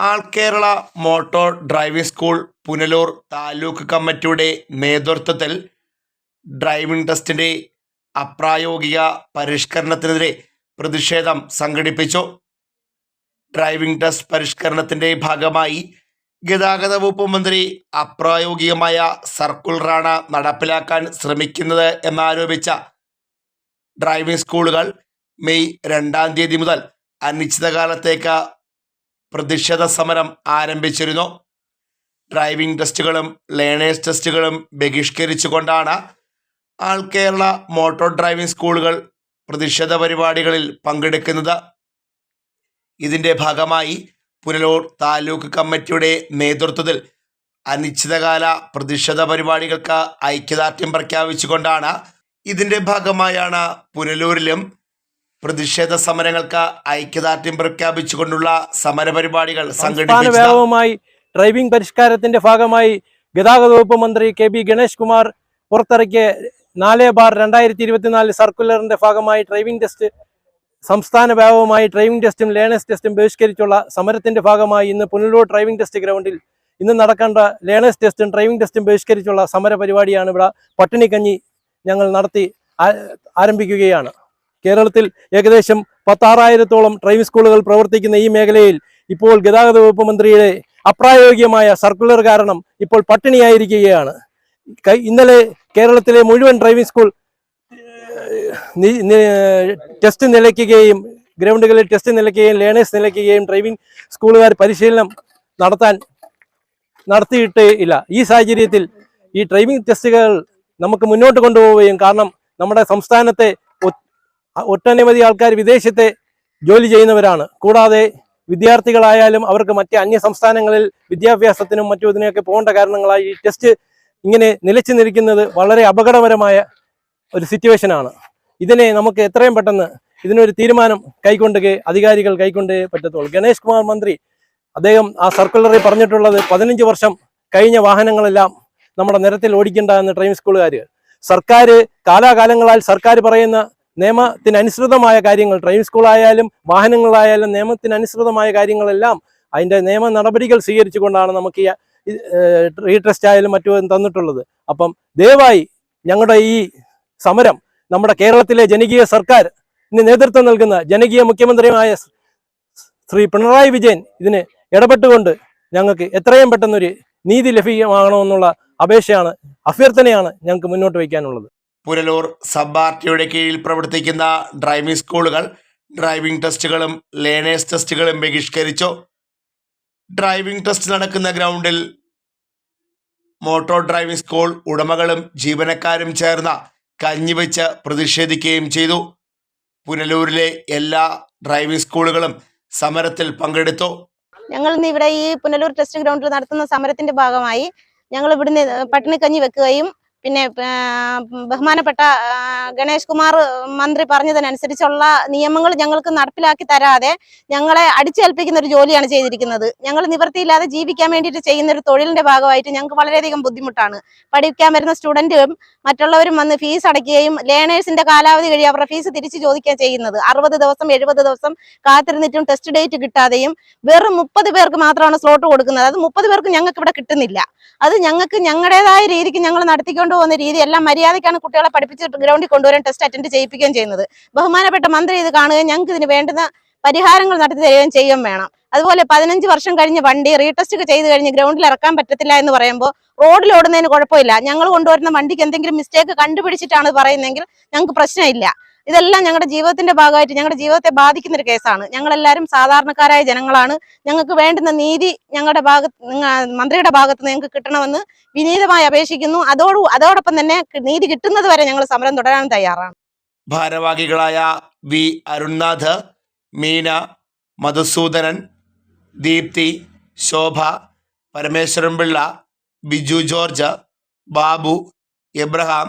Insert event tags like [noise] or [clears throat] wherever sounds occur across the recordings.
All Kerala motor driving school Punalur taluk കമ്മിറ്റിയുടെ നേതൃത്വത്തിൽ driving ടെസ്റ്റിന്റെ അപ്രായോഗിക പരിഷ്കരണത്തിനെതിരെ പ്രതിഷേധം സംഘടിപ്പിച്ചു. ഡ്രൈവിംഗ് ടെസ്റ്റ് പരിഷ്കരണത്തിന്റെ ഭാഗമായി ഗതാഗത വകുപ്പ് മന്ത്രി അപ്രായോഗികമായ സർക്കുലറാണ് നടപ്പിലാക്കാൻ ശ്രമിക്കുന്നത് എന്നാരോപിച്ച ഡ്രൈവിംഗ് സ്കൂളുകൾ മെയ് രണ്ടാം തീയതി മുതൽ അനിശ്ചിതകാലത്തേക്ക് പ്രതിഷേധ സമരം ആരംഭിച്ചിരുന്നു. ഡ്രൈവിംഗ് ടെസ്റ്റുകളും ലേണേഴ്സ് ടെസ്റ്റുകളും ബഹിഷ്കരിച്ചുകൊണ്ടാണ് ആൾ കേരള മോട്ടോർ ഡ്രൈവിംഗ് സ്കൂളുകൾ പ്രതിഷേധ പരിപാടികളിൽ പങ്കെടുക്കുന്നത്. ഇതിന്റെ ഭാഗമായി പുനലൂർ താലൂക്ക് കമ്മിറ്റിയുടെ നേതൃത്വത്തിൽ അനിശ്ചിതകാല പ്രതിഷേധ പരിപാടികൾക്ക് ഐക്യദാർഢ്യം പ്രഖ്യാപിച്ചുകൊണ്ടാണ് ഇതിന്റെ ഭാഗമായാണ് പുനലൂരിലും പ്രതിഷേധ സമരങ്ങൾക്ക് ഐക്യദാർഢ്യം പ്രഖ്യാപിച്ചുകൊണ്ടുള്ള സമരപരിപാടികൾ പരിപാടികൾ സംഘടിപ്പിച്ചത് ഡ്രൈവിംഗ് പരിഷ്കാരത്തിന്റെ ഭാഗമായി ഗതാഗത വകുപ്പ് മന്ത്രി കെ ബി ഗണേഷ് കുമാർ പുറത്തിറക്കിയ നാല് ബാർ രണ്ടായിരത്തി ഇരുപത്തിനാല് സർക്കുലറിന്റെ ഭാഗമായി ഡ്രൈവിംഗ് ടെസ്റ്റ് സംസ്ഥാന വ്യാപകമായി ഡ്രൈവിംഗ് ടെസ്റ്റും ലേണേഴ്സ് ടെസ്റ്റും ബഹിഷ്കരിച്ചുള്ള സമരത്തിന്റെ ഭാഗമായി ഇന്ന് പുനലൂർ ഡ്രൈവിംഗ് ടെസ്റ്റ് ഗ്രൗണ്ടിൽ ഇന്ന് നടക്കേണ്ട ലേണേഴ്സ് ടെസ്റ്റും ഡ്രൈവിംഗ് ടെസ്റ്റും ബഹിഷ്കരിച്ചുള്ള സമര പരിപാടിയാണ് ഇവിടെ പട്ടിണിക്കഞ്ഞി ഞങ്ങൾ നടത്തി ആരംഭിക്കുകയാണ്. കേരളത്തിൽ ഏകദേശം പത്താറായിരത്തോളം ഡ്രൈവിംഗ് സ്കൂളുകൾ പ്രവർത്തിക്കുന്ന ഈ മേഖലയിൽ ഇപ്പോൾ ഗതാഗത വകുപ്പ് മന്ത്രിയുടെ അപ്രായോഗികമായ സർക്കുലർ കാരണം ഇപ്പോൾ പട്ടിണിയായിരിക്കുകയാണ്. ഇന്നലെ കേരളത്തിലെ മുഴുവൻ ഡ്രൈവിംഗ് സ്കൂൾ ടെസ്റ്റ് നിലയ്ക്കുകയും ഗ്രൗണ്ടുകളിൽ ടെസ്റ്റ് നിലയ്ക്കുകയും ലേണേഴ്സ് നിലയ്ക്കുകയും ഡ്രൈവിംഗ് സ്കൂളുകാർ പരിശീലനം നടത്താൻ നടത്തിയിട്ടേ ഇല്ല. ഈ സാഹചര്യത്തിൽ ഈ ഡ്രൈവിംഗ് ടെസ്റ്റുകൾ നമുക്ക് മുന്നോട്ട് കൊണ്ടുപോവുകയും കാരണം നമ്മുടെ സംസ്ഥാനത്തെ ഒട്ടനവധി ആൾക്കാർ വിദേശത്തെ ജോലി ചെയ്യുന്നവരാണ്. കൂടാതെ വിദ്യാർത്ഥികളായാലും അവർക്ക് മറ്റ് അന്യ സംസ്ഥാനങ്ങളിൽ വിദ്യാഭ്യാസത്തിനും മറ്റു ഇതിനെയൊക്കെ പോകേണ്ട കാരണങ്ങളായി ഈ ടെസ്റ്റ് ഇങ്ങനെ നിലച്ചു നിൽക്കുന്നത് വളരെ അപകടകരമായ ഒരു സിറ്റുവേഷനാണ് ഇതിനെ നമുക്ക് എത്രയും പെട്ടെന്ന് ഇതിനൊരു തീരുമാനം കൈക്കൊണ്ടുകയെ അധികാരികൾ കൈക്കൊണ്ടേ പറ്റത്തുള്ളൂ. ഗണേഷ് കുമാർ മന്ത്രി അദ്ദേഹം ആ സർക്കുലറിൽ പറഞ്ഞിട്ടുള്ളത് പതിനഞ്ച് വർഷം കഴിഞ്ഞ വാഹനങ്ങളെല്ലാം നമ്മുടെ നിരത്തിൽ ഓടിക്കേണ്ട എന്ന് ഡ്രൈവിംഗ് സ്കൂളുകാർ സർക്കാർ കാലാകാലങ്ങളാൽ സർക്കാർ പറയുന്ന നിയമത്തിനനുസൃതമായ കാര്യങ്ങൾ ഡ്രൈവിംഗ് സ്കൂളായാലും വാഹനങ്ങളായാലും നിയമത്തിനനുസൃതമായ കാര്യങ്ങളെല്ലാം അതിന്റെ നിയമ നടപടികൾ സ്വീകരിച്ചുകൊണ്ടാണ് നമുക്ക് ഈ ടെസ്റ്റ് ആയാലും മറ്റും തന്നിട്ടുള്ളത്. അപ്പം ദയവായി ഞങ്ങളുടെ ഈ സമരം നമ്മുടെ കേരളത്തിലെ ജനകീയ സർക്കാർ ഇന്ന് നേതൃത്വം നൽകുന്ന ജനകീയ മുഖ്യമന്ത്രിയുമായ ശ്രീ പിണറായി വിജയൻ ഇതിന് ഇടപെട്ടുകൊണ്ട് ഞങ്ങൾക്ക് എത്രയും പെട്ടെന്നൊരു നീതി ലഭ്യമാകണമെന്നുള്ള അപേക്ഷയാണ് അഭ്യർത്ഥനയാണ് ഞങ്ങൾക്ക് മുന്നോട്ട് വയ്ക്കാനുള്ളത്. പുനലൂർ സബ് കീഴിൽ പ്രവർത്തിക്കുന്ന ഡ്രൈവിംഗ് സ്കൂളുകൾ ഡ്രൈവിംഗ് ടെസ്റ്റുകളും ലേണേഴ്സ് ടെസ്റ്റുകളും ബഹിഷ്കരിച്ചു. ഡ്രൈവിംഗ് ടെസ്റ്റ് നടക്കുന്ന ഗ്രൗണ്ടിൽ മോട്ടോർ ഡ്രൈവിംഗ് സ്കൂൾ ഉടമകളും ജീവനക്കാരും ചേർന്ന് കഞ്ഞിവെച്ച് പ്രതിഷേധിക്കുകയും ചെയ്തു. പുനലൂരിലെ എല്ലാ ഡ്രൈവിംഗ് സ്കൂളുകളും സമരത്തിൽ പങ്കെടുത്തു. ഞങ്ങൾ ഇന്ന് ഇവിടെ ഈ പുനലൂർ ടെസ്റ്റ് ഗ്രൗണ്ടിൽ നടത്തുന്ന സമരത്തിന്റെ ഭാഗമായി ഞങ്ങൾ ഇവിടുന്ന് പട്ടിണിക്കഞ്ഞി വെക്കുകയും പിന്നെ ബഹുമാനപ്പെട്ട ഗണേഷ് കുമാർ മന്ത്രി പറഞ്ഞതിനനുസരിച്ചുള്ള നിയമങ്ങൾ ഞങ്ങൾക്ക് നടപ്പിലാക്കി തരാതെ ഞങ്ങളെ അടിച്ചേൽപ്പിക്കുന്ന ഒരു ജോലിയാണ് ചെയ്തിരിക്കുന്നത്. ഞങ്ങൾ നിവൃത്തിയില്ലാതെ ജീവിക്കാൻ വേണ്ടിയിട്ട് ചെയ്യുന്ന ഒരു തൊഴിലിന്റെ ഭാഗമായിട്ട് ഞങ്ങൾക്ക് വളരെയധികം ബുദ്ധിമുട്ടാണ്. പഠിക്കാൻ വരുന്ന സ്റ്റുഡന്റും മറ്റുള്ളവരും വന്ന് ഫീസ് അടയ്ക്കുകയും ലേണേഴ്സിന്റെ കാലാവധി കഴിയും അവരുടെ ഫീസ് തിരിച്ചു ചോദിക്കുക ചെയ്യുന്നത്. അറുപത് ദിവസം എഴുപത് ദിവസം കാത്തിരുന്നിട്ടും ടെസ്റ്റ് ഡേറ്റ് കിട്ടാതെയും വെറും മുപ്പത് പേർക്ക് മാത്രമാണ് സ്ലോട്ട് കൊടുക്കുന്നത്. അത് മുപ്പത് പേർക്ക് ഞങ്ങൾക്ക് ഇവിടെ കിട്ടുന്നില്ല. അത് ഞങ്ങൾക്ക് ഞങ്ങളുടേതായ രീതിക്ക് ഞങ്ങൾ നടത്തിക്കൊണ്ട് പോകുന്ന രീതി എല്ലാം മര്യാദയ്ക്കാണ് കുട്ടികളെ പഠിപ്പിച്ച് ഗ്രൗണ്ടിൽ കൊണ്ടുവരാൻ ടെസ്റ്റ് അറ്റൻഡ് ചെയ്യിപ്പിക്കുകയും ചെയ്യുന്നത്. ബഹുമാനപ്പെട്ട മന്ത്രി ഇത് കാണുകയും ഞങ്ങൾക്ക് ഇതിന് വേണ്ടുന്ന പരിഹാരങ്ങൾ നടത്തി തരികയും ചെയ്യുകയും വേണം. അതുപോലെ പതിനഞ്ച് വർഷം കഴിഞ്ഞ് വണ്ടി റീടെസ്റ്റ് ചെയ്ത് കഴിഞ്ഞ് ഗ്രൗണ്ടിൽ ഇറക്കാൻ പറ്റത്തില്ല എന്ന് പറയുമ്പോൾ റോഡിൽ ഓടുന്നതിന് കുഴപ്പമില്ല. ഞങ്ങൾ കൊണ്ടുവരുന്ന വണ്ടിക്ക് എന്തെങ്കിലും മിസ്റ്റേക്ക് കണ്ടുപിടിച്ചിട്ടാണ് പറയുന്നതെങ്കിൽ ഞങ്ങൾക്ക് പ്രശ്നമില്ല. ഇതെല്ലാം ഞങ്ങളുടെ ജീവിതത്തിന്റെ ഭാഗമായിട്ട് ഞങ്ങളുടെ ജീവിതത്തെ ബാധിക്കുന്ന ഒരു കേസാണ്. ഞങ്ങളെല്ലാവരും സാധാരണക്കാരായ ജനങ്ങളാണ്. ഞങ്ങൾക്ക് വേണ്ടുന്ന നീതി ഞങ്ങളുടെ ഭാഗത്ത് മന്ത്രിയുടെ ഭാഗത്ത് ഞങ്ങൾക്ക് കിട്ടണമെന്ന് വിനീതമായി അപേക്ഷിക്കുന്നു. അതോട് അതോടൊപ്പം തന്നെ നീതി കിട്ടുന്നത് വരെ ഞങ്ങൾ സമരം തുടരാൻ തയ്യാറാണ്. ഭാരവാഹികളായ V Arunnath Meena Madhusudanan Deepthi Shobha Parameswaran Pillai Biju George Babu Abraham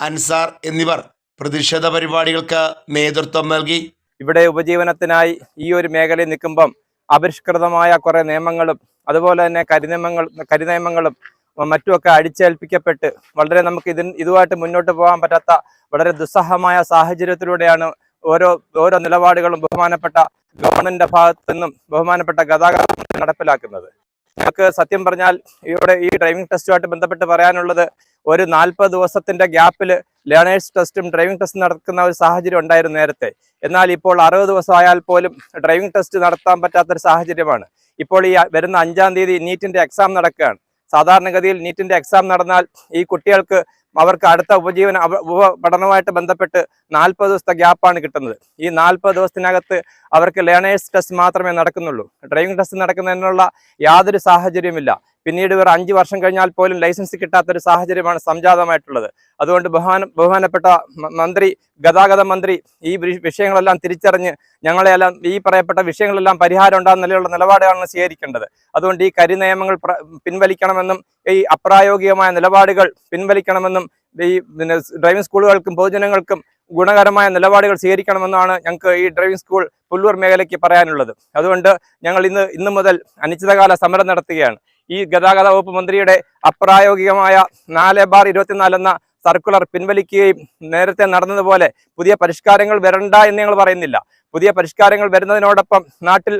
Ansar എന്നിവർ പ്രതിഷേധ പരിപാടികൾക്ക് നേതൃത്വം നൽകി. ഇവിടെ ഉപജീവനത്തിനായി ഈ ഒരു മേഖലയിൽ നിൽക്കുമ്പം അപരിഷ്കൃതമായ കുറെ നിയമങ്ങളും അതുപോലെ തന്നെ കരിനിയമങ്ങൾ കരിനിയമങ്ങളും മറ്റുമൊക്കെ അടിച്ചേൽപ്പിക്കപ്പെട്ട് വളരെ നമുക്ക് ഇതിന് ഇതുമായിട്ട് മുന്നോട്ട് പോകാൻ പറ്റാത്ത വളരെ ദുസ്സഹമായ സാഹചര്യത്തിലൂടെയാണ് ഓരോ ഓരോ നിലപാടുകളും ബഹുമാനപ്പെട്ട ഗവൺമെന്റിന്റെ ഭാഗത്തു നിന്നും ബഹുമാനപ്പെട്ട ഗതാഗത നടപ്പിലാക്കുന്നത്. ഞങ്ങൾക്ക് സത്യം പറഞ്ഞാൽ ഇവിടെ ഈ ഡ്രൈവിംഗ് ടെസ്റ്റുമായിട്ട് ബന്ധപ്പെട്ട് പറയാനുള്ളത് ഒരു നാൽപ്പത് ദിവസത്തിന്റെ ഗ്യാപ്പിൽ ലേണേഴ്സ് ടെസ്റ്റും ഡ്രൈവിംഗ് ടെസ്റ്റും നടക്കുന്ന ഒരു സാഹചര്യം ഉണ്ടായിരുന്നു നേരത്തെ. എന്നാൽ ഇപ്പോൾ അറുപത് ദിവസമായാൽ പോലും ഡ്രൈവിംഗ് ടെസ്റ്റ് നടത്താൻ പറ്റാത്തൊരു സാഹചര്യമാണ്. ഇപ്പോൾ ഈ വരുന്ന അഞ്ചാം തീയതി നീറ്റിന്റെ എക്സാം നടക്കുകയാണ്. സാധാരണഗതിയിൽ നീറ്റിന്റെ എക്സാം നടന്നാൽ ഈ കുട്ടികൾക്ക് അവർക്ക് അടുത്ത ഉപജീവന ഉപ പഠനവുമായിട്ട് ബന്ധപ്പെട്ട് നാൽപ്പത് ദിവസത്തെ ഗ്യാപ്പാണ് കിട്ടുന്നത്. ഈ നാൽപ്പത് ദിവസത്തിനകത്ത് അവർക്ക് ലേണേഴ്സ് ടെസ്റ്റ് മാത്രമേ നടക്കുന്നുള്ളൂ. ഡ്രൈവിംഗ് ടെസ്റ്റ് നടക്കുന്നതിനുള്ള യാതൊരു സാഹചര്യമില്ല പിന്നീട് ഇവർ അഞ്ച് വർഷം കഴിഞ്ഞാൽ പോലും ലൈസൻസ് കിട്ടാത്ത കിട്ടാത്തൊരു സാഹചര്യമാണ് സംജാതമായിട്ടുള്ളത്. അതുകൊണ്ട് ബഹുമാന ബഹുമാനപ്പെട്ട മന്ത്രി ഗതാഗത മന്ത്രി ഈ വിഷയങ്ങളെല്ലാം തിരിച്ചറിഞ്ഞ് ഞങ്ങളെല്ലാം ഈ പറയപ്പെട്ട വിഷയങ്ങളെല്ലാം പരിഹാരം ഉണ്ടാകുന്ന നിലയിലുള്ള നിലപാടുകളാണ് സ്വീകരിക്കേണ്ടത്. അതുകൊണ്ട് ഈ കരി നിയമങ്ങൾ പിൻവലിക്കണമെന്നും ഈ അപ്രായോഗികമായ നിലപാടുകൾ പിൻവലിക്കണമെന്നും ഈ പിന്നെ ഡ്രൈവിംഗ് സ്കൂളുകൾക്കും പൊതുജനങ്ങൾക്കും ഗുണകരമായ നിലപാടുകൾ സ്വീകരിക്കണമെന്നാണ് ഞങ്ങൾക്ക് ഈ ഡ്രൈവിംഗ് സ്കൂൾ പുല്ലൂർ മേഖലയ്ക്ക് പറയാനുള്ളത്. അതുകൊണ്ട് ഞങ്ങൾ ഇന്ന് ഇന്നു മുതൽ അനിശ്ചിതകാല സമരം നടത്തുകയാണ്. ഈ ഗതാഗത വകുപ്പ് മന്ത്രിയുടെ അപ്രായോഗികമായ നാല് ബാർ ഇരുപത്തിനാല് എന്ന സർക്കുലർ പിൻവലിക്കുകയും നേരത്തെ നടന്നതുപോലെ പുതിയ പരിഷ്കാരങ്ങൾ വരണ്ട എന്ന് ഞങ്ങൾ പറയുന്നില്ല. പുതിയ പരിഷ്കാരങ്ങൾ വരുന്നതിനോടൊപ്പം നാട്ടിൽ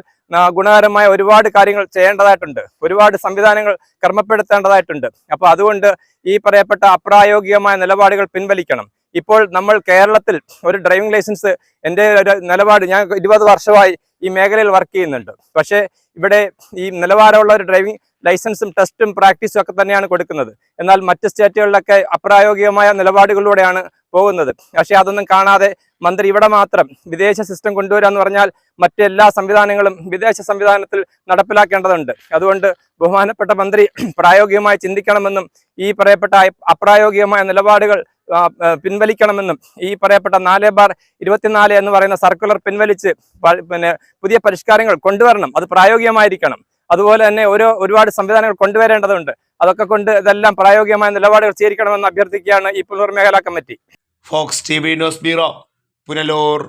ഗുണകരമായ ഒരുപാട് കാര്യങ്ങൾ ചെയ്യേണ്ടതായിട്ടുണ്ട്. ഒരുപാട് സംവിധാനങ്ങൾ ക്രമപ്പെടുത്തേണ്ടതായിട്ടുണ്ട്. അപ്പൊ അതുകൊണ്ട് ഈ പറയപ്പെട്ട അപ്രായോഗികമായ നിലപാടുകൾ പിൻവലിക്കണം. ഇപ്പോൾ നമ്മൾ കേരളത്തിൽ ഒരു ഡ്രൈവിംഗ് ലൈസൻസ് എന്റെ ഒരു നിലപാട് ഞാൻ ഇരുപത് വർഷമായി ഈ മേഖലയിൽ വർക്ക് ചെയ്യുന്നുണ്ട്. പക്ഷേ ഇവിടെ ഈ നിലവാരമുള്ള ഒരു ഡ്രൈവിംഗ് ലൈസൻസും ടെസ്റ്റും പ്രാക്ടീസും ഒക്കെ തന്നെയാണ് കൊടുക്കുന്നത്. എന്നാൽ മറ്റ് സ്റ്റേറ്റുകളിലൊക്കെ അപ്രായോഗികമായ നിലപാടുകളിലൂടെയാണ് പോകുന്നത്. പക്ഷേ അതൊന്നും കാണാതെ മന്ത്രി ഇവിടെ മാത്രം വിദേശ സിസ്റ്റം കൊണ്ടുവരിക എന്ന് പറഞ്ഞാൽ മറ്റെല്ലാ സംവിധാനങ്ങളും വിദേശ സംവിധാനത്തിൽ നടപ്പിലാക്കേണ്ടതുണ്ട്. അതുകൊണ്ട് ബഹുമാനപ്പെട്ട മന്ത്രി [clears throat] പ്രായോഗികമായി ചിന്തിക്കണമെന്നും ഈ പറയപ്പെട്ട അപ്രായോഗികമായ നിലപാടുകൾ പിൻവലിക്കണമെന്നും ഈ പറയപ്പെട്ട നാല് ബാർ ഇരുപത്തിനാല് എന്ന് പറയുന്ന സർക്കുലർ പിൻവലിച്ച് പിന്നെ പുതിയ പരിഷ്കാരങ്ങൾ കൊണ്ടുവരണം. അത് പ്രായോഗികമായിരിക്കണം. അതുപോലെ തന്നെ ഓരോ ഒരുപാട് സംവിധാനങ്ങൾ കൊണ്ടുവരേണ്ടതുണ്ട്. അതൊക്കെ കൊണ്ട് ഇതെല്ലാം പ്രായോഗികമായ നിലപാടുകൾ സ്വീകരിക്കണമെന്ന് അഭ്യർത്ഥിക്കുകയാണ് ഈ പുനർമേഖലാ committee. Fox T V news bureau Punalur.